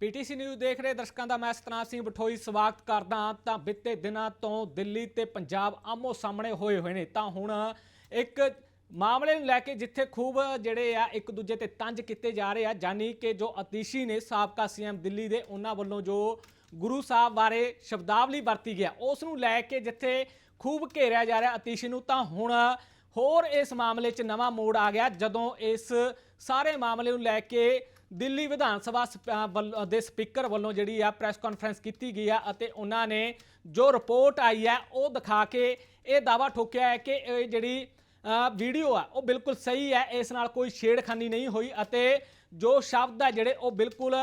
PTC news ਦੇਖ ਰਹੇ ਦਰਸ਼ਕਾਂ ਦਾ ਮੈਂ ਸਤਨਾਮ ਸਿੰਘ ਬਠੋਈ, ਸਵਾਗਤ ਕਰਦਾ ਤਾਂ ਬੀਤੇ ਦਿਨਾਂ ਤੋਂ ਦਿੱਲੀ ਤੇ ਪੰਜਾਬ ਆਮੋ ਸਾਹਮਣੇ ਹੋਏ ਹੋਏ ਨੇ। ਤਾਂ ਹੁਣ ਇੱਕ ਮਾਮਲੇ ਨੂੰ ਲੈ ਕੇ ਜਿੱਥੇ ਖੂਬ ਜਿਹੜੇ ਆ, ਇੱਕ ਦੂਜੇ ਤੇ ਤੰਜ ਕੀਤੇ ਜਾ ਰਹੇ ਆ ਜਾਨੀ ਕਿ ਜੋ ਅਤੀਸ਼ੀ ਨੇ, ਸਾਬਕਾ ਸੀਐਮ ਦਿੱਲੀ ਦੇ, ਉਹਨਾਂ ਵੱਲੋਂ ਜੋ ਗੁਰੂ ਸਾਹਿਬ ਬਾਰੇ ਸ਼ਬਦਾਵਲੀ ਵਰਤੀ ਗਿਆ। ਉਸ ਨੂੰ ਲੈ ਕੇ ਜਿੱਥੇ ਖੂਬ ਘੇਰਿਆ ਜਾ ਰਿਹਾ ਅਤੀਸ਼ੀ ਨੂੰ, ਤਾਂ ਹੁਣ ਹੋਰ ਇਸ ਮਾਮਲੇ 'ਚ ਨਵਾਂ ਮੋੜ ਆ ਗਿਆ। ਜਦੋਂ ਇਸ ਸਾਰੇ ਮਾਮਲੇ ਨੂੰ ਲੈ ਕੇ ਦਿੱਲੀ ਵਿਧਾਨ ਸਭਾ ਸਪ- ਅਹ ਦੇ ਸਪੀਕਰ ਵੱਲੋਂ ਜਿਹੜੀ ਆ ਪ੍ਰੈਸ ਕਾਨਫਰੰਸ ਕੀਤੀ ਗਈ ਆ ਅਤੇ ਉਹਨਾਂ ਨੇ ਜੋ ਰਿਪੋਰਟ ਆਈ ਹੈ ਉਹ ਦਿਖਾ ਕੇ ਇਹ ਦਾਵਾ ਠੋਕਿਆ ਹੈ ਕਿ ਇਹ ਜਿਹੜੀ ਵੀਡੀਓ ਆ, ਉਹ ਬਿਲਕੁਲ ਸਹੀ ਹੈ, ਇਸ ਨਾਲ ਕੋਈ ਛੇੜਖਾਨੀ ਨਹੀਂ ਹੋਈ ਅਤੇ ਜੋ ਸ਼ਬਦ ਆ ਜਿਹੜੇ, ਉਹ ਬਿਲਕੁਲ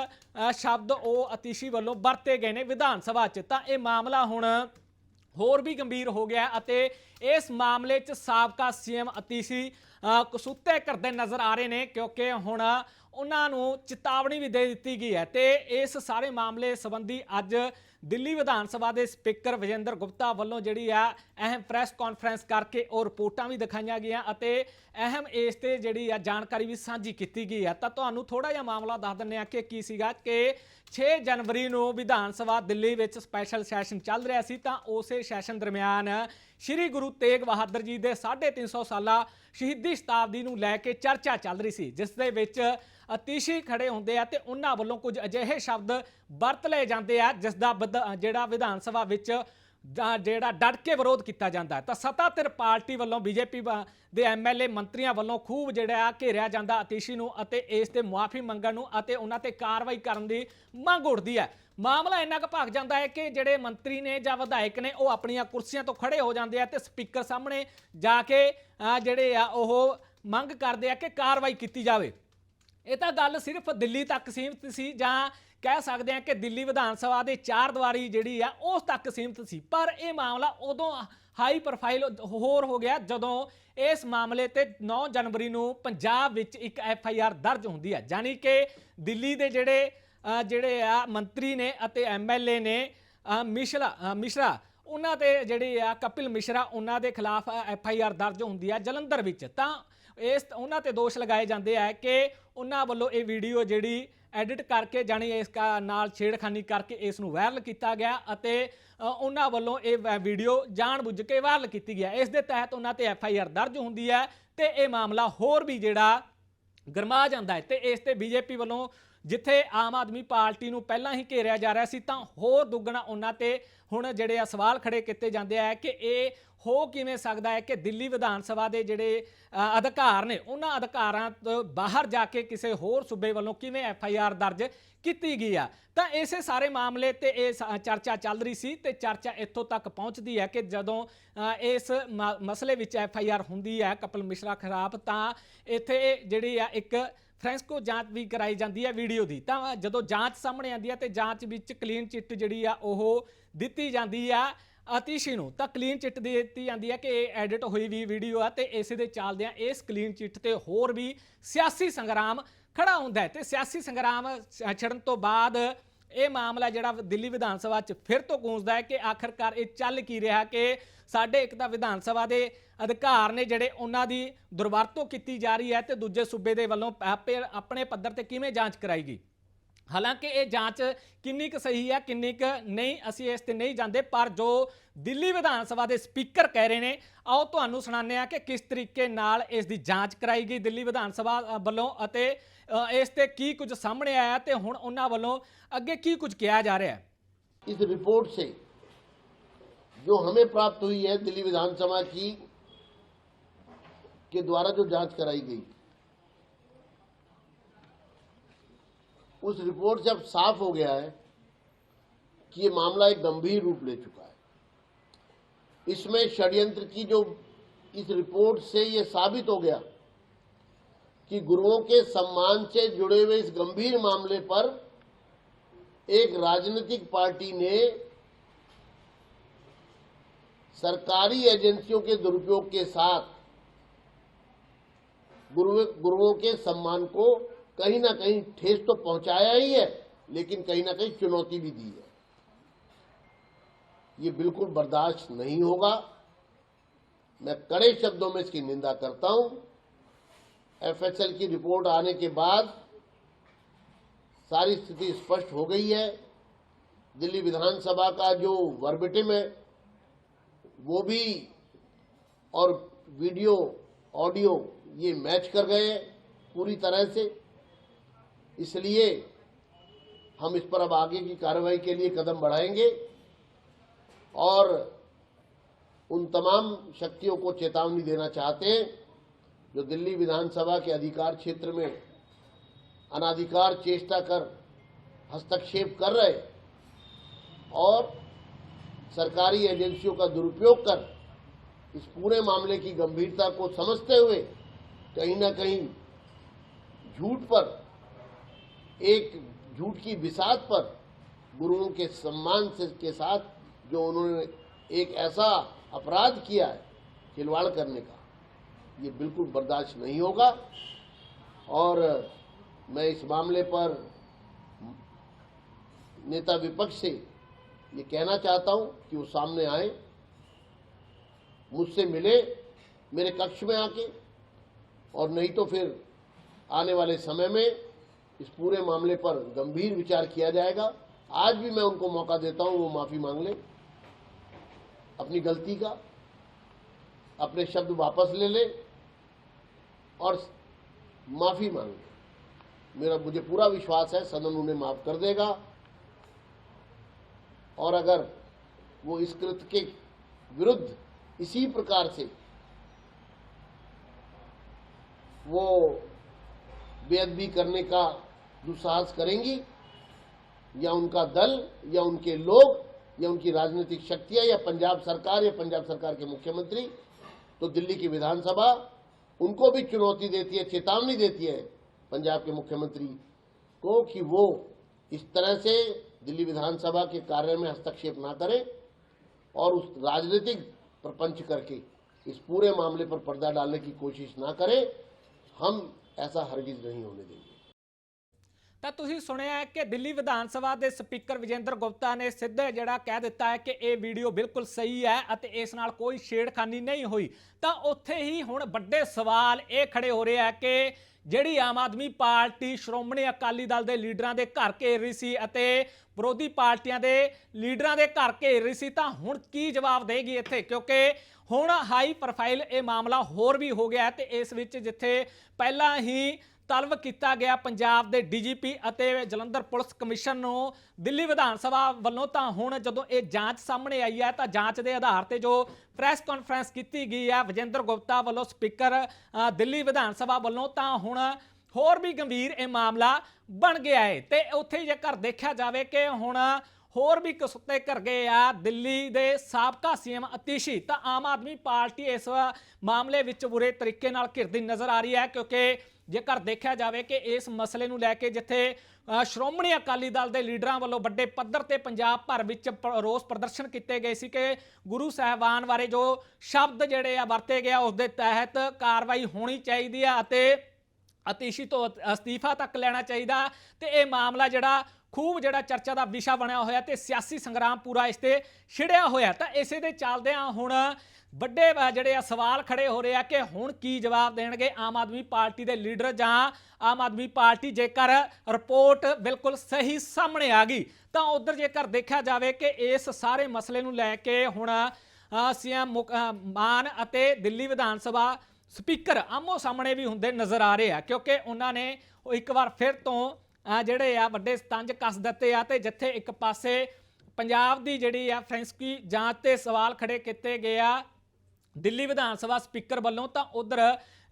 ਸ਼ਬਦ ਉਹ ਅਤੀਸ਼ੀ ਵੱਲੋਂ ਵਰਤੇ ਗਏ ਨੇ ਵਿਧਾਨ ਸਭਾ 'ਚ। ਤਾਂ ਇਹ ਮਾਮਲਾ ਹੁਣ ਹੋਰ ਵੀ ਗੰਭੀਰ ਹੋ ਗਿਆ ਅਤੇ ਇਸ ਮਾਮਲੇ 'ਚ ਸਾਬਕਾ ਸੀਐਮ ਅਤੀਸ਼ੀ ਕਸੂਤੇ ਕਰਦੇ ਨਜ਼ਰ ਆ ਰਹੇ ਨੇ ਕਿਉਂਕਿ ਹੁਣ ਉਹਨਾਂ ਨੂੰ ਚੇਤਾਵਨੀ ਵੀ ਦੇ ਦਿੱਤੀ ਗਈ ਹੈ ਤੇ ਇਸ ਸਾਰੇ ਮਾਮਲੇ ਸੰਬੰਧੀ ਅੱਜ ਦਿੱਲੀ ਵਿਧਾਨ ਸਭਾ ਦੇ ਸਪੀਕਰ ਵਿਜੇਂਦਰ ਗੁਪਤਾ ਵੱਲੋਂ ਜਿਹੜੀ ਆ ਅਹਿਮ ਪ੍ਰੈਸ ਕਾਨਫਰੰਸ ਕਰਕੇ ਉਹ ਰਿਪੋਰਟਾਂ ਵੀ ਦਿਖਾਈਆਂ ਗਈਆਂ ਅਤੇ ਅਹਿਮ ਇਸ ਤੇ ਜਿਹੜੀ ਆ ਜਾਣਕਾਰੀ ਵੀ ਸਾਂਝੀ ਕੀਤੀ ਗਈ ਹੈ। ਤਾਂ ਤੁਹਾਨੂੰ ਥੋੜਾ ਜਿਹਾ ਮਾਮਲਾ ਦੱਸ ਦਿੰਨੇ ਆ ਕਿ ਕੀ ਸੀਗਾ ਕਿ 6 ਜਨਵਰੀ ਨੂੰ ਵਿਧਾਨ ਸਭਾ ਦਿੱਲੀ ਵਿੱਚ ਸਪੈਸ਼ਲ ਸੈਸ਼ਨ ਚੱਲ ਰਿਹਾ ਸੀ ਤਾਂ ਉਸੇ ਸੈਸ਼ਨ ਦਰਮਿਆਨ ਸ੍ਰੀ ਗੁਰੂ ਤੇਗ ਬਹਾਦਰ ਜੀ ਦੇ 350 ਸਾਲਾ ਸ਼ਹੀਦੀ ਸ਼ਤਾਬਦੀ ਨੂੰ ਲੈ ਕੇ ਚਰਚਾ ਚੱਲ ਰਹੀ ਸੀ, ਜਿਸ ਦੇ ਵਿੱਚ ਅਤੀਸ਼ੀ ਖੜੇ ਹੁੰਦੇ ਆ ਤੇ ਉਹਨਾਂ ਵੱਲੋਂ ਕੁਝ ਅਜਿਹੇ ਸ਼ਬਦ ਵਰਤ ਲਏ ਜਾਂਦੇ ਆ, ਜਿਸ ਦਾ ਵਿਧ- ਜਿਹੜਾ ਵਿਧਾਨ ਸਭਾ ਵਿੱਚ ਦਾ ਜਿਹੜਾ ਡਟ ਕੇ ਵਿਰੋਧ ਕੀਤਾ ਜਾਂਦਾ ਤਾਂ ਤਾਂ ਸੱਤਾਧਿਰ ਪਾਰਟੀ ਵੱਲੋਂ ਬੀਜੇਪੀ ਦੇ ਐਮਐਲਏ ਮੰਤਰੀਆਂ ਵੱਲੋਂ ਖੂਬ ਜਿਹੜਾ ਘੇਰਿਆ ਜਾਂਦਾ ਅਤੀਸ਼ੀ ਨੂੰ ਅਤੇ ਇਸ ਤੇ ਮੁਆਫੀ ਮੰਗਣ ਨੂੰ ਅਤੇ ਉਹਨਾਂ ਤੇ ਕਾਰਵਾਈ ਕਰਨ ਦੀ ਮੰਗ ਉੱਠਦੀ ਹੈ। ਮਾਮਲਾ ਇੰਨਾ ਕੁ ਭਖ ਜਾਂਦਾ ਹੈ ਕਿ ਜਿਹੜੇ ਮੰਤਰੀ ਨੇ ਜਾਂ ਵਿਧਾਇਕ ਨੇ ਉਹ ਆਪਣੀਆਂ ਕੁਰਸੀਆਂ ਤੋਂ ਖੜੇ ਹੋ ਜਾਂਦੇ ਆ ਤੇ ਸਪੀਕਰ ਸਾਹਮਣੇ ਜਾ ਕੇ ਜਿਹੜੇ ਆ ਉਹ ਮੰਗ ਕਰਦੇ ਆ ਕਿ ਕਾਰਵਾਈ ਕੀਤੀ ਜਾਵੇ। ਇਹ ਤਾਂ ਗੱਲ ਸਿਰਫ ਦਿੱਲੀ ਤੱਕ ਸੀਮਿਤ ਸੀ ਜਾਂ ਕਹਿ ਸਕਦੇ ਹਾਂ ਕਿ ਦਿੱਲੀ ਵਿਧਾਨ ਸਭਾ ਦੇ ਚਾਰ ਦੀਵਾਰੀ ਜਿਹੜੀ ਆ, ਉਸ ਤੱਕ ਸੀਮਿਤ ਸੀ। ਪਰ ਇਹ ਮਾਮਲਾ ਉਦੋਂ ਹਾਈ ਪ੍ਰੋਫਾਈਲ ਹੋਰ ਹੋ ਗਿਆ, ਜਦੋਂ ਇਸ ਮਾਮਲੇ ਤੇ 9 ਜਨਵਰੀ ਨੂੰ ਪੰਜਾਬ ਵਿੱਚ ਇੱਕ ਐਫ ਆਈ ਆਰ ਦਰਜ ਹੁੰਦੀ ਹੈ ਯਾਨੀ ਕਿ ਦਿੱਲੀ ਦੇ ਜਿਹੜੇ ਜਿਹੜੇ ਆ ਮੰਤਰੀ ਨੇ ਅਤੇ ਐਮ ਐਲ ਏ ਨੇ ਮਿਸ਼ਰਾ ਮਿਸ਼ਰਾ, ਉਹਨਾਂ ਤੇ ਜਿਹੜੇ ਆ ਕਪਿਲ ਮਿਸ਼ਰਾ, ਉਹਨਾਂ ਦੇ ਖਿਲਾਫ ਐਫ ਆਈ ਆਰ ਦਰਜ ਹੁੰਦੀ ਹੈ ਜਲੰਧਰ ਵਿੱਚ। ਤਾਂ ਇਸ, ਉਹਨਾਂ ਤੇ ਦੋਸ਼ ਲਗਾਏ ਜਾਂਦੇ ਆ ਕਿ ਉਹਨਾਂ ਵੱਲੋਂ ਇਹ ਵੀਡੀਓ ਜਿਹੜੀ ਐਡਿਟ ਕਰਕੇ ਜਾਣੀ ਇਸ ਕਾ ਨਾਲ ਛੇੜਖਾਨੀ ਕਰਕੇ ਇਸ ਨੂੰ ਵਾਇਰਲ ਕੀਤਾ ਗਿਆ ਅਤੇ ਉਹਨਾਂ ਵੱਲੋਂ ਇਹ ਵ- ਵੀਡੀਓ ਜਾਣਬੁੱਝ ਕੇ ਵਾਇਰਲ ਕੀਤੀ ਗਿਆ। ਇਸ ਦੇ ਤਹਿਤ ਉਹਨਾਂ ਤੇ ਐਫ ਆਈ ਆਰ ਦਰਜ ਹੁੰਦੀ ਹੈ ਤੇ ਇਹ ਮਾਮਲਾ ਹੋਰ ਵੀ ਜਿਹੜਾ ਗਰਮਾ ਜਾਂਦਾ ਹੈ ਤੇ ਇਸ ਤੇ ਬੀਜੇਪੀ ਵੱਲੋਂ ਜਿੱਥੇ ਆਮ ਆਦਮੀ ਪਾਰਟੀ ਨੂੰ ਪਹਿਲਾਂ ਹੀ ਘੇਰਿਆ ਜਾ ਰਿਹਾ ਸੀ, ਤਾਂ ਹੋਰ ਦੁੱਗਣਾ ਉਹਨਾਂ ਤੇ ਹੁਣ ਜਿਹੜੇ ਆ ਸਵਾਲ ਖੜੇ ਕੀਤੇ ਜਾਂਦੇ ਆ ਕਿ ਇਹ ਹੋ ਕਿਵੇਂ ਸਕਦਾ ਹੈ ਕਿ ਦਿੱਲੀ ਵਿਧਾਨ ਸਭਾ ਦੇ ਜਿਹੜੇ ਅਧਿਕਾਰ ਨੇ, ਉਹਨਾਂ ਅਧਿਕਾਰਾਂ ਤੋਂ ਬਾਹਰ ਜਾ ਕੇ ਕਿਸੇ ਹੋਰ ਸੂਬੇ ਵੱਲੋਂ ਕਿਵੇਂ ਐਫ ਆਈ ਆਰ ਦਰਜ ਕੀਤੀ ਗਈ ਆ? ਤਾਂ ਇਸੇ ਸਾਰੇ ਮਾਮਲੇ ਤੇ ਇਹ ਸ- ਚਰਚਾ ਚੱਲ ਰਹੀ ਸੀ ਤੇ ਚਰਚਾ ਇੱਥੋਂ ਤੱਕ ਪਹੁੰਚਦੀ ਹੈ ਕਿ ਜਦੋਂ ਇਸ ਮ- ਮਸਲੇ ਵਿੱਚ ਐਫ ਆਈ ਆਰ ਹੁੰਦੀ ਹੈ ਕਪਿਲ ਮਿਸ਼ਰਾ ਖਿਲਾਫ, ਤਾਂ ਇੱਥੇ ਜਿਹੜੀ ਆ ਇੱਕ ਫ੍ਰੈਂਸਕੋ ਜਾਂਚ ਵੀ ਕਰਾਈ ਜਾਂਦੀ ਹੈ ਵੀਡੀਓ ਦੀ। ਤਾਂ ਜਦੋਂ ਜਾਂਚ ਸਾਹਮਣੇ ਆਉਂਦੀ ਹੈ ਤੇ ਜਾਂਚ ਵਿੱਚ ਕਲੀਨ ਚਿੱਟ ਜਿਹੜੀ ਆ, ਉਹ ਦਿੱਤੀ ਜਾਂਦੀ ਆ ਅਤੀਸ਼ੀ ਨੂੰ। ਤਾਂ ਕਲੀਨ ਚਿੱਟ ਦੇ ਦਿੱਤੀ ਜਾਂਦੀ ਹੈ ਕਿ ਇਹ ਐਡਿਟ ਹੋਈ ਵੀ ਵੀਡੀਓ ਆ ਤੇ ਇਸੇ ਦੇ ਚੱਲਦਿਆਂ ਇਸ ਕਲੀਨ ਚਿੱਟ ਤੇ ਹੋਰ ਵੀ ਸਿਆਸੀ ਸੰਗਰਾਮ ਖੜਾ ਹੁੰਦਾ ਹੈ। ਤੇ ਸਿਆਸੀ ਸੰਗਰਾਮ ਛ- ਤੋਂ ਬਾਅਦ ਇਹ ਮਾਮਲਾ ਜਿਹੜਾ ਦਿੱਲੀ ਵਿਧਾਨ ਸਭਾ 'ਚ ਫਿਰ ਤੋਂ ਗੂੰਜਦਾ ਹੈ ਕਿ ਆਖਰਕਾਰ ਇਹ ਚੱਲ ਕੀ ਰਿਹਾ ਕਿ ਸਾਡੇ ਇੱਕ ਤਾਂ ਵਿਧਾਨ ਸਭਾ ਦੇ ਅਧਿਕਾਰ ਨੇ ਜਿਹੜੇ ਉਹਨਾਂ ਦੀ ਦੁਰਵਰਤੋਂ ਕੀਤੀ ਜਾ ਰਹੀ ਹੈ ਤੇ ਦੂਜੇ ਸੂਬੇ ਦੇ ਵੱਲੋਂ ਆਪੇ- ਆਪਣੇ ਪੱਧਰ ਤੇ ਕਿਵੇਂ ਜਾਂਚ ਕਰਾਈ ਗਈ ਹਾਲਾਂਕਿ ਇਹ ਜਾਂਚ ਕਿੰਨੀ ਕੁ ਸਹੀ ਹੈ, ਕਿੰਨੀ ਕੁ ਨਹੀਂ, ਅਸੀਂ ਇਸ ਤੇ ਨਹੀਂ ਜਾਂਦੇ, ਪਰ ਜੋ ਦਿੱਲੀ ਵਿਧਾਨ ਸਭਾ ਦੇ ਸਪੀਕਰ ਕਹਿ ਰਹੇ ਨੇ, ਆਓ ਤੁਹਾਨੂੰ ਸੁਣਾਉਂਦੇ ਆ ਕਿ ਕਿਸ ਤਰੀਕੇ ਨਾਲ ਇਸ ਦੀ ਜਾਂਚ ਕਰਾਈ ਗਈ ਦਿੱਲੀ ਵਿਧਾਨ ਸਭਾ ਵੱਲੋਂ ਅਤੇ ਇਸ ਤੇ ਕੀ ਕੁਝ ਸਾਹਮਣੇ ਆਇਆ ਤੇ ਹੁਣ ਉਹਨਾਂ ਵੱਲੋਂ ਅੱਗੇ ਕੀ ਕੁਝ ਕਿਹਾ ਜਾ ਰਿਹਾ ਹੈ इस रिपोर्ट से जो हमें प्राप्त हुई है दिल्ली विधानसभा की के द्वारा जो जांच कराई गई उस रिपोर्ट से अब साफ हो गया है कि ये मामला एक गंभीर रूप ले चुका है इसमें षड्यंत्र की जो इस रिपोर्ट से ये साबित हो गया कि गुरुओं के सम्मान से जुड़े हुए इस गंभीर मामले पर एक राजनीतिक पार्टी ने सरकारी एजेंसियों के दुरुपयोग के साथ गुरु, गुरुओं के सम्मान को कहीं ना कहीं ठेस तो पहुँचाया ही है, लेकिन कहीं ना कहीं चुनौती भी दी है। ये बिल्कुल बर्दाश्त नहीं होगा। मैं कड़े शब्दों में इसकी निंदा करता हूँ। एफएसएल की रिपोर्ट आने के बाद सारी स्थिति स्पष्ट हो गई है। दिल्ली विधानसभा का जो वर्बिटिम है, वो भी और वीडियो, ऑडियो ये मैच कर गए पूरी तरह से। इसलिए हम इस पर अब आगे की कार्रवाई के लिए कदम बढ़ाएँगे और उन तमाम शक्तियों को चेतावनी देना चाहते हैं। जो दिल्ली विधानसभा के अधिकार क्षेत्र में अनाधिकार चेष्टा कर, हस्तक्षेप कर रहे और सरकारी एजेंसियों का दुरुपयोग कर, इस पूरे मामले की गंभीरता को समझते हुए कहीं ना कहीं झूठ पर, एक झूठ की बिसात पर गुरुओं के सम्मान से, के साथ जो उन्होंने एक ऐसा अपराध किया है, खिलवाड़ करने का। ये बिल्कुल बर्दाश्त नहीं होगा। और मैं इस मामले पर नेता विपक्ष से ये कहना चाहता हूँ कि वो सामने आए, मुझसे मिले, मेरे कक्ष में आके, और नहीं तो फिर आने वाले समय में इस पूरे मामले पर गंभीर विचार किया जाएगा। आज भी मैं उनको मौका देता हूँ, वो माफ़ी मांग ले, अपनी गलती का, अपने शब्द वापस ले ले और माफ़ी मांगे। मेरा, मुझे पूरा विश्वास है, सदन उन्हें माफ़ कर देगा। और अगर वो इस कृत्य के विरुद्ध इसी प्रकार से वो बेअदबी करने का दुस्साहस करेंगी, या उनका दल, या उनके लोग, या उनकी राजनीतिक शक्तियाँ, या पंजाब सरकार, या पंजाब सरकार के मुख्यमंत्री तो दिल्ली की विधानसभा उनको भी चुनौती देती है, चेतावनी देती है पंजाब के मुख्यमंत्री को कि वो इस तरह से दिल्ली विधानसभा के कार्य में हस्तक्षेप ना करें और उस राजनीतिक प्रपंच करके इस पूरे मामले पर पर्दा डालने की कोशिश ना करें। हम ऐसा हरगिज नहीं होने देंगे। ਤਾਂ ਤੁਸੀਂ ਸੁਣਿਆ ਕਿ ਦਿੱਲੀ ਵਿਧਾਨ ਸਭਾ ਦੇ ਸਪੀਕਰ ਵਿਜੇਂਦਰ ਗੁਪਤਾ ਨੇ ਸਿੱਧੇ ਜਿਹੜਾ ਕਹਿ ਦਿੱਤਾ ਹੈ ਕਿ ਇਹ ਵੀਡੀਓ ਬਿਲਕੁਲ ਸਹੀ ਹੈ ਅਤੇ ਇਸ ਨਾਲ ਕੋਈ ਛੇੜਖਾਨੀ ਨਹੀਂ ਹੋਈ। ਤਾਂ ਉੱਥੇ ਹੀ ਹੁਣ ਵੱਡੇ ਸਵਾਲ ਇਹ ਖੜੇ ਹੋ ਰਹੇ ਆ ਕਿ ਜਿਹੜੀ ਆਮ ਆਦਮੀ ਪਾਰਟੀ ਸ਼੍ਰੋਮਣੀ ਅਕਾਲੀ ਦਲ ਦੇ ਲੀਡਰਾਂ ਦੇ ਘਰ ਘੇਰ ਰਹੀ ਸੀ ਅਤੇ ਵਿਰੋਧੀ ਪਾਰਟੀਆਂ ਦੇ ਲੀਡਰਾਂ ਦੇ ਘਰ ਘੇਰ ਰਹੀ ਸੀ, ਤਾਂ ਹੁਣ ਕੀ ਜਵਾਬ ਦੇਗੀ ਇੱਥੇ? ਕਿਉਂਕਿ ਹੁਣ ਹਾਈ ਪ੍ਰੋਫਾਈਲ ਇਹ ਮਾਮਲਾ ਹੋਰ ਵੀ ਹੋ ਗਿਆ ਹੈ ਤੇ ਇਸ ਵਿੱਚ ਜਿੱਥੇ ਪਹਿਲਾਂ ਹੀ ਤਲਬ ਕੀਤਾ ਗਿਆ ਪੰਜਾਬ ਦੇ ਡੀਜੀਪੀ ਅਤੇ ਜਲੰਧਰ ਪੁਲਿਸ ਕਮਿਸ਼ਨ ਨੂੰ ਦਿੱਲੀ ਵਿਧਾਨ ਸਭਾ ਵੱਲੋਂ ਤਾਂ ਹੁਣ ਜਦੋਂ ਇਹ ਜਾਂਚ ਸਾਹਮਣੇ ਆਈ ਹੈ ਤਾਂ ਜਾਂਚ ਦੇ ਆਧਾਰ ਤੇ ਜੋ ਪ੍ਰੈਸ ਕਾਨਫਰੰਸ ਕੀਤੀ ਗਈ ਹੈ, ਵਿਜੇਂਦਰ ਗੁਪਤਾ ਵੱਲੋਂ ਸਪੀਕਰ ਦਿੱਲੀ ਵਿਧਾਨ ਸਭਾ ਵੱਲੋਂ ਤਾਂ ਹੁਣ ਹੋਰ ਵੀ ਗੰਭੀਰ ਇਹ ਮਾਮਲਾ ਬਣ ਗਿਆ ਹੈ। ਤੇ ਉੱਥੇ ਜੇਕਰ ਦੇਖਿਆ ਜਾਵੇ ਕਿ ਹੁਣ ਹੋਰ ਵੀ ਕਸੁੱਤੇ ਕਰ ਗਏ ਆ ਦਿੱਲੀ ਦੇ ਸਾਬਕਾ ਸੀਐਮ ਅਤੀਸ਼ੀ, ਤਾਂ ਆਮ ਆਦਮੀ ਪਾਰਟੀ ਇਸ ਮਾਮਲੇ ਵਿੱਚ ਬੁਰੇ ਤਰੀਕੇ ਨਾਲ ਘਿਰਦੀ ਨਜ਼ਰ ਆ ਰਹੀ ਹੈ ਕਿਉਂਕਿ ਜੇਕਰ ਦੇਖਿਆ ਜਾਵੇ ਕਿ ਇਸ ਮਸਲੇ ਨੂੰ ਲੈ ਕੇ ਜਿੱਥੇ ਸ਼੍ਰੋਮਣੀ ਅਕਾਲੀ ਦਲ ਦੇ ਲੀਡਰਾਂ ਵੱਲੋਂ ਵੱਡੇ ਪੱਧਰ ਤੇ ਪੰਜਾਬ ਭਰ ਵਿੱਚ ਪ- ਰੋਸ ਪ੍ਰਦਰਸ਼ਨ ਕੀਤੇ ਗਏ ਸੀ ਕਿ ਗੁਰੂ ਸਾਹਿਬਾਨ ਬਾਰੇ ਜੋ ਸ਼ਬਦ ਜਿਹੜੇ ਆ ਵਰਤੇ ਗਿਆ ਉਸ ਦੇ ਤਹਿਤ ਕਾਰਵਾਈ ਹੋਣੀ ਚਾਹੀਦੀ ਆ ਅਤੇ ਅਤੀਸ਼ੀ ਤੋਂ ਅਸਤੀਫਾ ਤੱਕ ਲੈਣਾ ਚਾਹੀਦਾ। ਤੇ ਇਹ ਮਾਮਲਾ ਜਿਹੜਾ ਖੂਬ ਜਿਹੜਾ ਚਰਚਾ ਦਾ ਵਿਸ਼ਾ ਬਣਿਆ ਹੋਇਆ ਤੇ ਸਿਆਸੀ ਸੰਗਰਾਮ ਪੂਰਾ ਇਸ ਤੇ ਛਿੜਿਆ ਹੋਇਆ। ਤਾਂ ਇਸੇ ਦੇ ਚੱਲਦਿਆਂ ਹੁਣ ਵੱਡੇ ਜਿਹੜੇ ਆ ਸਵਾਲ ਖੜੇ ਹੋ ਰਹੇ ਆ ਕਿ ਹੁਣ ਕੀ ਜਵਾਬ ਦੇਣਗੇ ਆਮ ਆਦਮੀ ਪਾਰਟੀ ਦੇ ਲੀਡਰ ਜਾਂ ਆਮ ਆਦਮੀ ਪਾਰਟੀ ਜੇਕਰ ਰਿਪੋਰਟ ਬਿਲਕੁਲ ਸਹੀ ਸਾਹਮਣੇ ਆ ਗਈ, ਤਾਂ ਉਧਰ ਜੇਕਰ ਦੇਖਿਆ ਜਾਵੇ ਕਿ ਇਸ ਸਾਰੇ ਮਸਲੇ ਨੂੰ ਲੈ ਕੇ ਹੁਣ ਸੀਐਮ ਮਾਨ ਅਤੇ ਦਿੱਲੀ ਵਿਧਾਨ ਸਭਾ ਸਪੀਕਰ ਆਮੋ ਸਾਹਮਣੇ ਵੀ ਹੁੰਦੇ ਨਜ਼ਰ ਆ ਰਹੇ ਆ, ਕਿਉਂਕਿ ਉਹਨਾਂ ਨੇ ਇੱਕ ਵਾਰ ਫਿਰ ਤੋਂ ਜਿਹੜੇ ਆ ਵੱਡੇ ਸਤੰਜ ਕੱਸ ਦਿੱਤੇ ਆ ਤੇ ਜਿੱਥੇ ਇੱਕ ਪਾਸੇ ਪੰਜਾਬ ਦੀ ਜਿਹੜੀ ਆ ਫੈਂਸਕੀ ਜਾਂਚ ਤੇ ਸਵਾਲ ਖੜੇ ਕੀਤੇ ਗਏ ਆ ਦਿੱਲੀ ਵਿਧਾਨ ਸਭਾ ਸਪੀਕਰ ਵੱਲੋਂ ਤਾਂ ਉਧਰ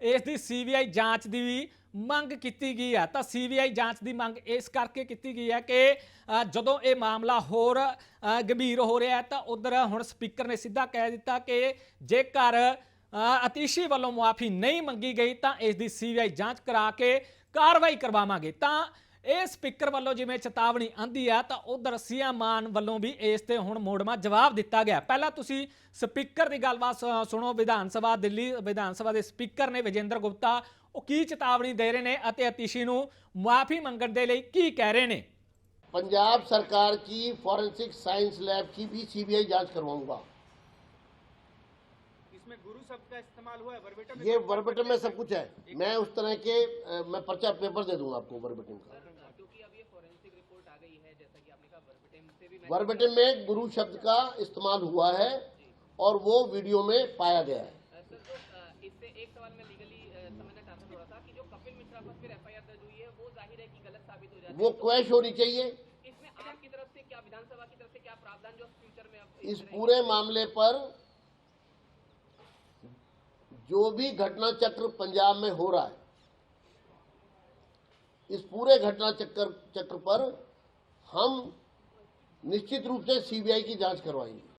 ਇਸ ਦੀ ਸੀਬੀਆਈ ਜਾਂਚ ਦੀ ਵੀ ਮੰਗ ਕੀਤੀ ਗਈ ਹੈ। ਤਾਂ ਸੀਬੀਆਈ ਜਾਂਚ ਦੀ ਮੰਗ ਇਸ ਕਰਕੇ ਕੀਤੀ ਗਈ ਹੈ ਕਿ ਜਦੋਂ ਇਹ ਮਾਮਲਾ ਹੋਰ ਗੰਭੀਰ ਹੋ ਰਿਹਾ ਹੈ ਤਾਂ ਉਧਰ ਹੁਣ ਸਪੀਕਰ ਨੇ ਸਿੱਧਾ ਕਹਿ ਦਿੱਤਾ ਕਿ ਜੇਕਰ ਅਤੀਸ਼ੀ ਵੱਲੋਂ ਮੁਆਫੀ ਨਹੀਂ ਮੰਗੀ ਗਈ ਤਾਂ ਇਸ ਦੀ ਸੀਬੀਆਈ ਜਾਂਚ ਕਰਾ ਕੇ ਕਾਰਵਾਈ ਕਰਵਾਵਾਂਗੇ। ਤਾਂ ਇਹ ਸਪੀਕਰ ਵੱਲੋਂ ਜਿਵੇਂ ਚੇਤਾਵਨੀ ਆਂਦੀ ਆ ਤਾਂ ਉਧਰ ਸੀਐਮ ਮਾਨ ਵੱਲੋਂ ਵੀ ਇਸ ਤੇ ਹੁਣ ਮੋੜਮਾ ਜਵਾਬ ਦਿੱਤਾ ਗਿਆ ਪਹਿਲਾਂ ਤੁਸੀਂ ਸਪੀਕਰ ਦੀ ਗੱਲਬਾਤ ਸੁ- ਸੁਣੋ ਵਿਧਾਨ ਸਭਾ ਦਿੱਲੀ ਵਿਧਾਨ ਸਭਾ ਦੇ ਸਪੀਕਰ ਨੇ ਵਿਜੇਂਦਰ ਗੁਪਤਾ ਉਹ ਕੀ ਚੇਤਾਵਨੀ ਦੇ ਰਹੇ ਨੇ ਅਤੇ ਅਤੀਸ਼ੀ ਨੂੰ ਮੁਆਫੀ ਮੰਗਣ ਦੇ ਲਈ ਕੀ ਕਹਿ ਰਹੇ ਨੇ पंजाब सरकार की फॉरेंसिक साइंस लैब की भी सीबीआई जांच करवाऊंगा इसमें गुरु शब्द का इस्तेमाल हुआ है वर्बेटम ये वर्बटम में सब कुछ है मैं उस तरह के अ, मैं पर्चा पेपर दे दूंगा आपको वर्बटम का वर्बेटिम में गुरु शब्द का इस्तेमाल हुआ है और वो वीडियो में पाया गया है। वो क्वेश होनी चाहिए। इस पूरे मामले पर जो भी घटना चक्र पंजाब में हो रहा है इस पूरे घटना चक्र चक्र पर हम निश्चित रूप से सीबीआई की जांच करवाएंगे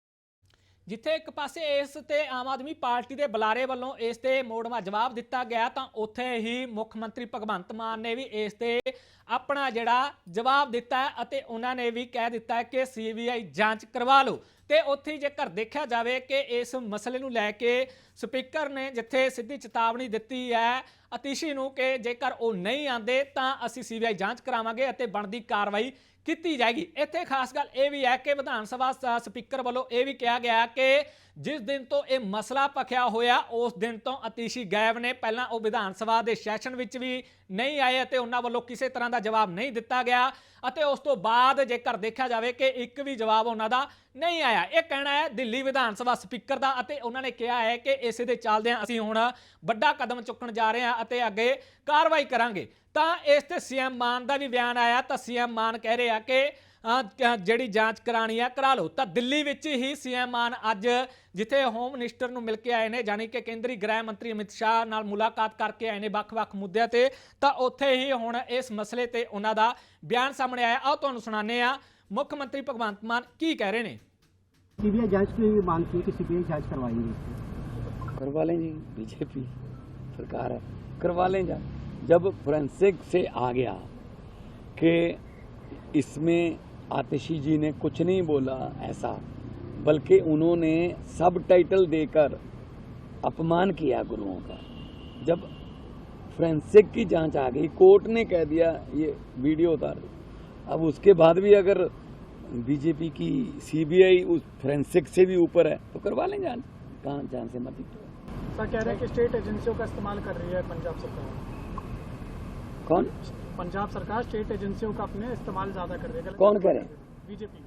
ਜਿੱਥੇ ਇੱਕ ਪਾਸੇ ਇਸ ਤੇ ਆਮ ਆਦਮੀ ਪਾਰਟੀ ਦੇ ਬੁਲਾਰੇ ਵੱਲੋਂ ਇਸ ਤੇ ਮੋੜਵਾ ਜਵਾਬ ਦਿੱਤਾ ਗਿਆ ਤਾਂ ਉੱਥੇ ਹੀ ਮੁੱਖ ਮੰਤਰੀ ਭਗਵੰਤ ਮਾਨ ਨੇ ਵੀ ਇਸ ਤੇ ਆਪਣਾ ਜਿਹੜਾ ਜਵਾਬ ਦਿੱਤਾ ਹੈ ਅਤੇ ਉਹਨਾਂ ਨੇ ਵੀ ਕਹਿ ਦਿੱਤਾ ਹੈ ਕਿ ਸੀਬੀਆਈ ਜਾਂਚ ਕਰਵਾ ਲਓ ਤੇ ਉੱਥੇ ਹੀ ਜੇਕਰ ਦੇਖਿਆ ਜਾਵੇ ਕਿ ਇਸ ਮਸਲੇ ਨੂੰ ਲੈ ਕੇ ਸਪੀਕਰ ਨੇ ਜਿੱਥੇ ਸਿੱਧੀ ਚੇਤਾਵਨੀ ਦਿੱਤੀ ਹੈ ਅਤੀਸ਼ੀ ਨੂੰ ਕਿ ਜੇਕਰ ਉਹ ਨਹੀਂ ਆਂਦੇ ਤਾਂ ਅਸੀਂ ਸੀਬੀਆਈ ਜਾਂਚ ਕਰਾਵਾਂਗੇ ਅਤੇ ਬਣਦੀ ਕਾਰਵਾਈ ਕੀਤੀ ਜਾਏਗੀ। ਇੱਥੇ ਖਾਸ ਗੱਲ ਇਹ ਵੀ ਹੈ ਕਿ ਵਿਧਾਨ ਸਭਾ ਸ- ਸਪੀਕਰ ਵੱਲੋਂ ਇਹ ਵੀ ਕਿਹਾ ਗਿਆ ਕਿ ਜਿਸ ਦਿਨ ਤੋਂ ਇਹ ਮਸਲਾ ਪਖਿਆ ਹੋਇਆ, ਉਸ ਦਿਨ ਤੋਂ ਅਤੀਸ਼ੀ ਗਾਇਬ ਨੇ। ਪਹਿਲਾਂ ਉਹ ਵਿਧਾਨ ਸਭਾ ਦੇ ਸੈਸ਼ਨ ਵਿੱਚ ਵੀ ਨਹੀਂ ਆਏ ਅਤੇ ਉਹਨਾਂ ਵੱਲੋਂ ਕਿਸੇ ਤਰ੍ਹਾਂ ਦਾ ਜਵਾਬ ਨਹੀਂ ਦਿੱਤਾ ਗਿਆ ਅਤੇ ਉਸ ਤੋਂ ਬਾਅਦ ਜੇਕਰ ਦੇਖਿਆ ਜਾਵੇ ਕਿ ਇੱਕ ਵੀ ਜਵਾਬ ਉਹਨਾਂ ਦਾ ਨਹੀਂ ਆਇਆ। ਇਹ ਕਹਿਣਾ ਹੈ, ਦਿੱਲੀ ਵਿਧਾਨ ਸਭਾ ਸਪੀਕਰ ਦਾ ਅਤੇ ਉਹਨਾਂ ਨੇ ਕਿਹਾ ਹੈ ਕਿ ਇਸੇ ਦੇ ਚੱਲਦਿਆਂ ਅਸੀਂ ਹੁਣ ਵੱਡਾ ਕਦਮ ਚੁੱਕਣ ਜਾ ਰਹੇ ਹਾਂ ਅਤੇ ਅੱਗੇ ਕਾਰਵਾਈ ਕਰਾਂਗੇ। ਤਾਂ ਇਸ ਤੇ ਸੀਐਮ ਮਾਨ ਦਾ ਵੀ ਬਿਆਨ ਆਇਆ। ਤਾਂ ਸੀਐਮ ਮਾਨ ਕਹਿ ਰਿਹਾ ਕਿ ਜਿਹੜੀ ਜਾਂਚ ਕਰਾਣੀ ਹੈ ਕਰਾ ਲਓ ਤਾਂ ਦਿੱਲੀ ਵਿੱਚ ਹੀ ਸੀਐਮ ਮਾਨ ਅੱਜ ਜਿੱਥੇ ਹੋਮ ਮਿਨਿਸਟਰ ਨੂੰ ਮਿਲ ਕੇ ਆਏ ਨੇ ਜਾਨੀ ਕਿ ਕੇਂਦਰੀ ਗ੍ਰਹਿ ਮੰਤਰੀ ਅਮਿਤ ਸ਼ਾਹ ਨਾਲ ਮੁਲਾਕਾਤ ਕਰਕੇ ਆਏ ਨੇ ਵੱਖ-ਵੱਖ ਮੁੱਦਿਆਂ ਤੇ ਤਾਂ ਉੱਥੇ ਹੀ ਹੁਣ ਇਸ ਮਸਲੇ ਤੇ ਉਹਨਾਂ ਦਾ ਬਿਆਨ ਸਾਹਮਣੇ ਆਇਆ ਆਓ ਤੁਹਾਨੂੰ ਸੁਣਾਉਂਦੇ ਆ ਮੁੱਖ ਮੰਤਰੀ ਭਗਵੰਤ ਮਾਨ ਕੀ ਕਹਿ ਰਹੇ ਨੇ सीबीआई जांच की मांग की कि सीबीआई जांच करवाएंगे इसकी करवा लें जी बीजेपी सरकार है करवा लें जा जब फोरेंसिक से आ गया कि इसमें आतिशी जी ने कुछ नहीं बोला ऐसा बल्कि उन्होंने सब टाइटल देकर अपमान किया गुरुओं का। जब फ्रेंसिक की जाँच आ गई कोर्ट ने कह दिया ये वीडियो उतार दो। अब उसके बाद भी अगर बीजेपी की सीबीआई उस फ्रेंसिक से भी ऊपर है तो करवा लें जाँच कहाँ जान से मत सर कह रहे हैं कि स्टेट एजेंसियों का इस्तेमाल कर रही है पंजाब सरकार। कौन? पंजाब सरकार स्टेट एजेंसियों का अपने इस्तेमाल ज्यादा कर रही है कौन कह रहे हैं बीजेपी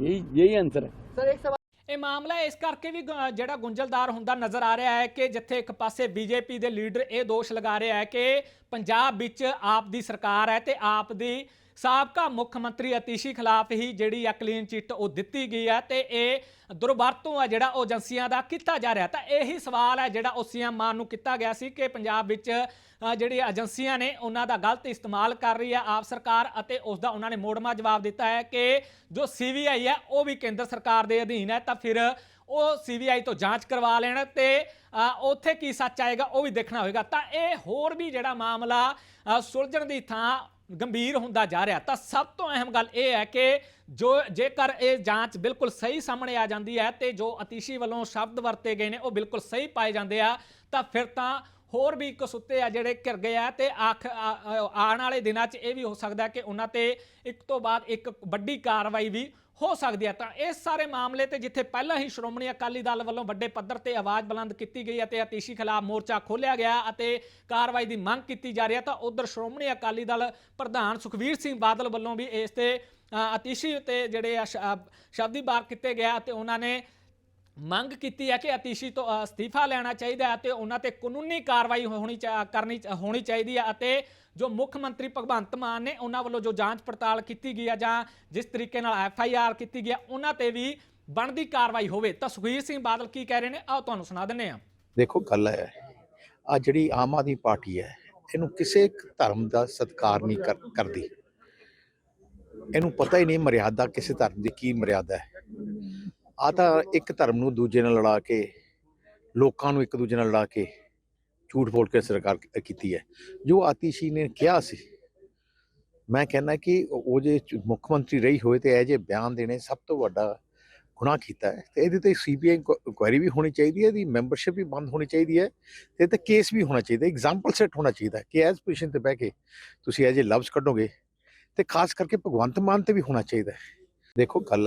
यही यही आंसर है ਇਹ ਮਾਮਲਾ ਇਸ ਕਰਕੇ ਵੀ ਗ- ਜਿਹੜਾ ਗੁੰਝਲਦਾਰ ਹੁੰਦਾ ਨਜ਼ਰ ਆ ਰਿਹਾ ਹੈ ਕਿ ਜਿੱਥੇ ਇੱਕ ਪਾਸੇ ਬੀਜੇਪੀ ਦੇ ਲੀਡਰ ਇਹ ਦੋਸ਼ ਲਗਾ ਰਿਹਾ ਹੈ ਕਿ ਪੰਜਾਬ ਵਿੱਚ ਆਪ ਦੀ ਸਰਕਾਰ ਹੈ ਤੇ ਆਪ ਦੀ ਸਾਬਕਾ ਮੁੱਖ ਮੰਤਰੀ ਅਤੀਸ਼ੀ ਖਿਲਾਫ ਹੀ ਜਿਹੜੀ ਆ ਕਲੀਨ ਚਿੱਟ ਉਹ ਦਿੱਤੀ ਗਈ ਹੈ ਤੇ ਇਹ ਦੁਰਵਰਤੋਂ ਆ ਜਿਹੜਾ ਉਹ ਏਜੰਸੀਆਂ ਦਾ ਕੀਤਾ ਜਾ ਰਿਹਾ ਤਾਂ ਇਹੀ ਸਵਾਲ ਹੈ ਜਿਹੜਾ ਉਹ ਸੀਐਮ ਮਾਨ ਨੂੰ ਕੀਤਾ ਗਿਆ ਸੀ ਕਿ ਪੰਜਾਬ ਵਿੱਚ ਅ, ਜਿਹੜੀ ਏਜੰਸੀਆਂ ਨੇ ਉਹਨਾਂ ਦਾ ਗਲਤ ਇਸਤੇਮਾਲ ਕਰ ਰਹੀ ਹੈ ਆਪ ਸਰਕਾਰ ਅਤੇ ਉਸ ਦਾ ਉਹਨਾਂ ਨੇ ਮੋੜਮਾ ਜਵਾਬ ਦਿੱਤਾ ਹੈ ਕਿ ਜੋ ਸੀਬੀਆਈ ਹੈ ਉਹ ਵੀ ਕੇਂਦਰ ਸਰਕਾਰ ਦੇ ਅਧੀਨ ਹੈ, ਤਾਂ ਫਿਰ ਉਹ ਸੀਬੀਆਈ ਤੋਂ ਜਾਂਚ ਕਰਵਾ ਲੈਣ ਤੇ ਉੱਥੇ ਕੀ ਸੱਚ ਆਏਗਾ ਉਹ ਵੀ ਦੇਖਣਾ ਹੋਏਗਾ। ਤਾਂ ਇਹ ਹੋਰ ਵੀ ਜਿਹੜਾ ਮਾਮਲਾ ਸੁਲਝਣ ਦੀ ਥਾਂ ਗੰਭੀਰ ਹੁੰਦਾ ਜਾ ਰਿਹਾ। ਤਾਂ ਸਭ ਤੋਂ ਅਹਿਮ ਗੱਲ ਇਹ ਹੈ ਕਿ ਜੋ ਜੇਕਰ ਇਹ ਜਾਂਚ ਬਿਲਕੁਲ ਸਹੀ ਸਾਹਮਣੇ ਆ ਜਾਂਦੀ ਹੈ ਤੇ ਜੋ ਅਤੀਸ਼ੀ ਵੱਲੋਂ ਸ਼ਬਦ ਵਰਤੇ ਗਏ ਨੇ ਉਹ ਬਿਲਕੁਲ ਸਹੀ ਪਾਏ ਜਾਂਦੇ ਆ, ਤਾਂ ਫਿਰ ਤਾਂ ਹੋਰ ਵੀ ਇੱਕ ਸੁੱਤੇ ਆ ਜਿਹੜੇ ਘਿਰ ਗਏ ਆ ਤੇ ਆਖ ਆਉਣ ਵਾਲੇ ਦਿਨਾਂ 'ਚ ਇਹ ਵੀ ਹੋ ਸਕਦਾ ਕਿ ਉਹਨਾਂ ਤੇ ਇੱਕ ਤੋਂ ਬਾਅਦ ਇੱਕ ਵੱਡੀ ਕਾਰਵਾਈ ਵੀ ਹੋ ਸਕਦੀ ਹੈ ਤਾਂ ਇਸ ਸਾਰੇ ਮਾਮਲੇ ਤੇ ਜਿੱਥੇ ਪਹਿਲਾਂ ਹੀ ਸ਼੍ਰੋਮਣੀ ਅਕਾਲੀ ਦਲ ਵੱਲੋਂ ਵੱਡੇ ਪੱਧਰ ਤੇ ਆਵਾਜ਼ ਬੁਲੰਦ ਕੀਤੀ ਗਈ ਅਤੇ ਅਤੀਸ਼ੀ ਖਿਲਾਫ ਮੋਰਚਾ ਖੋਲ੍ਹਿਆ ਗਿਆ ਅਤੇ ਕਾਰਵਾਈ ਦੀ ਮੰਗ ਕੀਤੀ ਜਾ ਰਹੀ ਹੈ ਤਾਂ ਉਧਰ ਸ਼੍ਰੋਮਣੀ ਅਕਾਲੀ ਦਲ ਪ੍ਰਧਾਨ ਸੁਖਵੀਰ ਸਿੰਘ ਬਾਦਲ ਵੱਲੋਂ ਵੀ ਇਸ ਤੇ ਅਤੀਸ਼ੀ ਤੇ ਜਿਹੜੇ ਆ ਸ਼ਬਦੀ ਵਾਰ ਕੀਤੇ ਗਿਆ ਅਤੇ ਉਹਨਾਂ ਨੇ ਮੰਗ ਕੀਤੀ ਹੈ ਕਿ ਅਤੀਸ਼ੀ ਤੋਂ ਅ, ਅਸਤੀਫਾ ਲੈਣਾ ਚਾਹੀਦਾ ਹੈ ਤੇ ਉਹਨਾਂ ਤੇ ਕਾਨੂੰਨੀ ਕਾਰਵਾਈ ਹੋਣੀ ਚਾ- ਕਰਨੀ ਚ- ਹੋਣੀ ਚਾਹੀਦੀ ਹੈ ਅਤੇ ਜੋ ਮੁੱਖ ਮੰਤਰੀ ਭਗਵੰਤ ਮਾਨ ਨੇ ਉਹਨਾਂ ਵੱਲੋਂ ਜੋ ਜਾਂਚ ਪੜਤਾਲ ਕੀਤੀ ਗਈ ਹੈ ਜਾਂ ਜਿਸ ਤਰੀਕੇ ਨਾਲ ਐਫ ਆਈ ਆਰ ਕੀਤੀ ਗਈ ਹੈ ਉਹਨਾਂ ਤੇ ਵੀ ਬਣਦੀ ਕਾਰਵਾਈ ਹੋਵੇ। ਤਾਂ ਸੁਖਬੀਰ ਸਿੰਘ ਬਾਦਲ ਕੀ ਕਹਿ ਰਹੇ ਨੇ? ਆਓ ਤੁਹਾਨੂੰ ਸੁਣਾ ਦਿੰਦੇ ਹਾਂ। ਦੇਖੋ ਗੱਲ ਹੈ ਆ ਜਿਹੜੀ ਆਮ ਆਦਮੀ ਪਾਰਟੀ ਹੈ ਇਹਨੂੰ ਕਿਸੇ ਇੱਕ ਧਰਮ ਦਾ ਸਤਿਕਾਰ ਨਹੀਂ ਕਰ- ਕਰਦੀ। ਇਹਨੂੰ ਪਤਾ ਹੀ ਨਹੀਂ ਮਰਿਆਦਾ ਕਿਸੇ ਧਰਮ ਦੀ ਕੀ ਮਰਿਆਦਾ ਹੈ। ਆ ਤਾਂ ਇੱਕ ਧਰਮ ਨੂੰ ਦੂਜੇ ਨਾਲ ਲੜਾ ਕੇ, ਲੋਕਾਂ ਨੂੰ ਇੱਕ ਦੂਜੇ ਨਾਲ ਲੜਾ ਕੇ ਝੂਠ ਬੋਲ ਕੇ ਸਰਕਾਰ ਕੀਤੀ ਹੈ। ਜੋ ਆਤੀਸ਼ੀ ਨੇ ਕਿਹਾ ਸੀ, ਮੈਂ ਕਹਿੰਦਾ ਕਿ ਉਹ ਜੇ ਮੁੱਖ ਮੰਤਰੀ ਰਹੀ ਹੋਏ ਤੇ ਇਹ ਜੇ ਬਿਆਨ ਦੇਣੇ ਸਭ ਤੋਂ ਵੱਡਾ ਗੁਨਾਹ ਕੀਤਾ ਹੈ। ਤੇ ਇਹਦੇ ਤੇ ਸੀਬੀਆਈ ਇਨਕੁਆਇਰੀ ਵੀ ਹੋਣੀ ਚਾਹੀਦੀ ਹੈ, ਇਹਦੀ ਮੈਂਬਰਸ਼ਿਪ ਵੀ ਬੰਦ ਹੋਣੀ ਚਾਹੀਦੀ ਹੈ ਤੇ ਤੇ ਕੇਸ ਵੀ ਹੋਣਾ ਚਾਹੀਦਾ ਐਗਜ਼ਾਮਪਲ ਸੈੱਟ ਹੋਣਾ ਚਾਹੀਦਾ ਕਿ ਐਜ਼ ਪੋਜੀਸ਼ਨ ਤੇ ਬਹਿ ਕੇ ਤੁਸੀਂ ਇਹ ਜੇ ਲਫ਼ਜ਼ ਕੱਢੋਗੇ ਤੇ ਖਾਸ ਕਰਕੇ ਭਗਵੰਤ ਮਾਨ ਤੇ ਵੀ ਹੋਣਾ ਚਾਹੀਦਾ ਦੇਖੋ ਗੱਲ